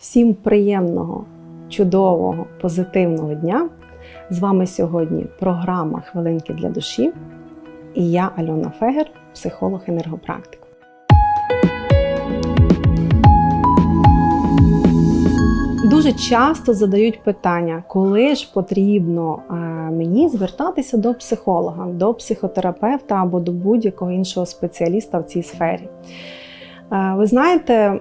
Всім приємного, чудового, позитивного дня. З вами сьогодні програма Хвилинки для душі і я, Альона Фегер, психолог енергопрактик. Дуже часто задають питання, коли ж потрібно е, мені звертатися до психолога, до психотерапевта або до будь-якого іншого спеціаліста в цій сфері. Е, Ви знаєте,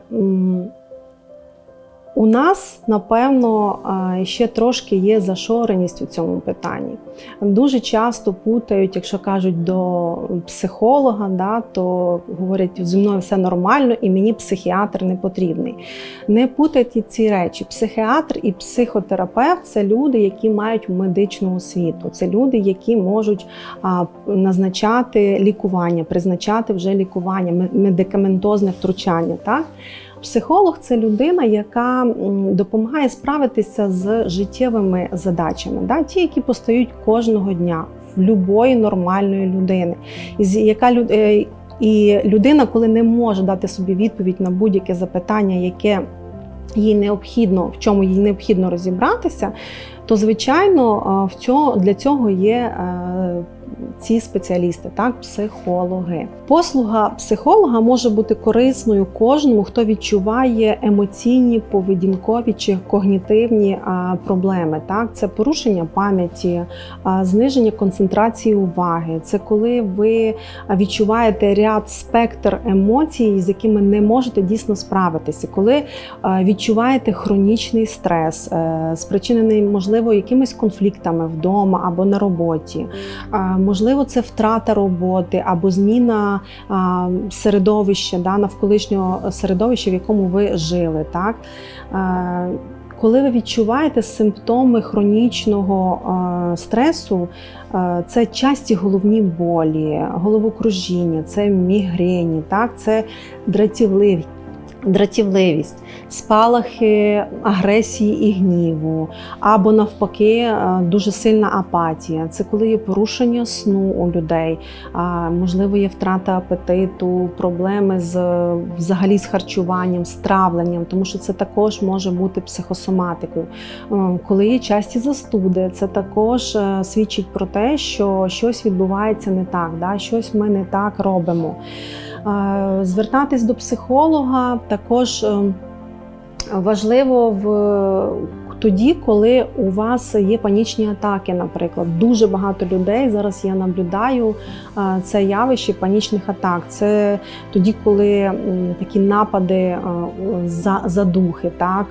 у нас, напевно, ще трошки є зашореність у цьому питанні. Дуже часто путають, якщо кажуть до психолога, да, то говорять, зі мною все нормально і мені психіатр не потрібний. Не путайте ці речі. Психіатр і психотерапевт це люди, які мають медичну освіту. Це люди, які можуть назначати лікування, призначати вже лікування, медикаментозне втручання. Так? Психолог це людина, яка допомагає справитися з життєвими задачами, да? ті, які постають кожного дня в любої нормальної людини. З- яка е, і людина, коли не може дати собі відповідь на будь-яке запитання, яке їй необхідно, в чому їй необхідно розібратися, то звичайно в цього, для цього є е, ці спеціалісти, так, психологи. Послуга психолога може бути корисною кожному, хто відчуває емоційні, поведінкові чи когнітивні проблеми. Так, це порушення пам'яті, зниження концентрації уваги. Це коли ви відчуваєте ряд спектр емоцій, з якими не можете дійсно справитися, коли відчуваєте хронічний стрес, е, спричинений, можливо, якимись конфліктами вдома або на роботі. Можливо, це втрата роботи або зміна середовища, да, навколишнього середовища, в якому ви жили. Так? Коли ви відчуваєте симптоми хронічного стресу, це часті головні болі, головокружіння, це мігрені, так? це дратівливість. Дратівливість, спалахи агресії і гніву, або навпаки, е, дуже сильна апатія. Це коли є порушення сну у людей, можливо, є втрата апетиту, проблеми з взагалі з харчуванням, з травленням, тому що це також може бути психосоматикою. Е, Коли є часті застуди, це також е, свідчить про те, що щось відбувається не так, да? щось ми не так робимо. Звертатись до психолога також е, важливо в тоді, коли у вас є панічні атаки, наприклад. Дуже багато людей зараз я наблюдаю е, це явище панічних атак. Це тоді, коли такі напади е, за, задухи, так,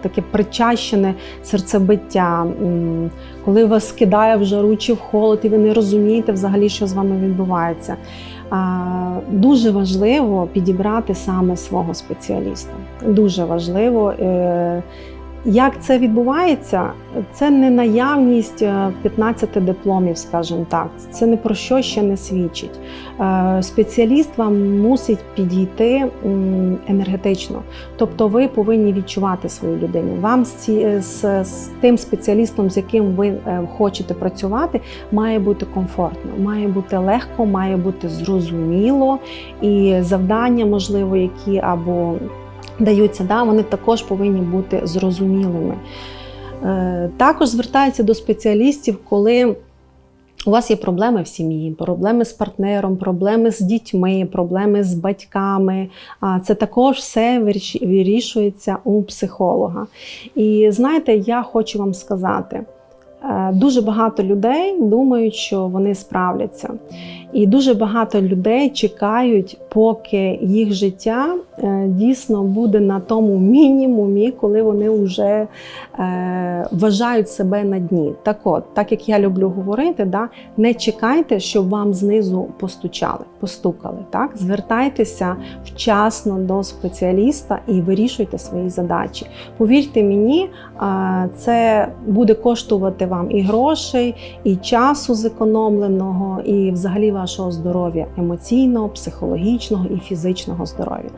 таке причащене серцебиття, коли вас кидає в жару чи в холод, і ви не розумієте взагалі, що з вами відбувається. Дуже важливо підібрати саме свого спеціаліста. Дуже важливо. Е, Як це відбувається? Це не наявність е, 15 дипломів, скажімо так. Це не про що ще не свідчить. Е, Спеціаліст вам мусить підійти енергетично. Тобто ви повинні відчувати свою людину. Вам з, ці, з, з тим спеціалістом, з яким ви е, хочете працювати, має бути комфортно, має бути легко, має бути зрозуміло, і завдання, можливо, які або даються, да, вони також повинні бути зрозумілими. Е, Також звертаються до спеціалістів, коли у вас є проблеми в сім'ї, проблеми з партнером, проблеми з дітьми, проблеми з батьками. Це також все вирішується у психолога. І знаєте, я хочу вам сказати. Е, Дуже багато людей думають, що вони справляться. І дуже багато людей чекають, поки їх життя е, дійсно буде на тому мінімумі, коли вони вже е, вважають себе на дні. Так от, так як я люблю говорити, да, не чекайте, щоб вам знизу постучали, постукали. Так? Звертайтеся вчасно до спеціаліста і вирішуйте свої задачі. Повірте мені, це буде коштувати вам і грошей, і часу зекономленого, і взагалі вашого здоров'я емоційного, психологічного і фізичного здоров'я.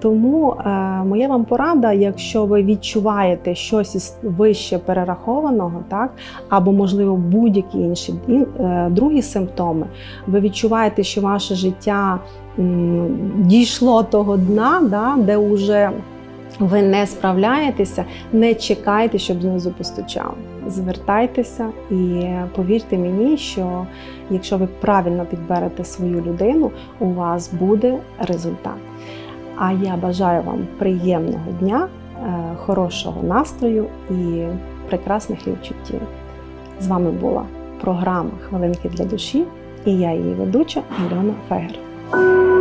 Тому е, моя вам порада, якщо ви відчуваєте щось із вище перерахованого, так або можливо будь-які інші е, другі симптоми, ви відчуваєте, що ваше життя м, дійшло того дна, да, де вже ви не справляєтеся, не чекайте, щоб знизу постучали. Звертайтеся і повірте мені, що якщо ви правильно підберете свою людину, у вас буде результат. А я бажаю вам приємного дня, е, хорошого настрою і прекрасних відчуттів. З вами була програма Хвилинки для душі і я її ведуча Альона Фегер.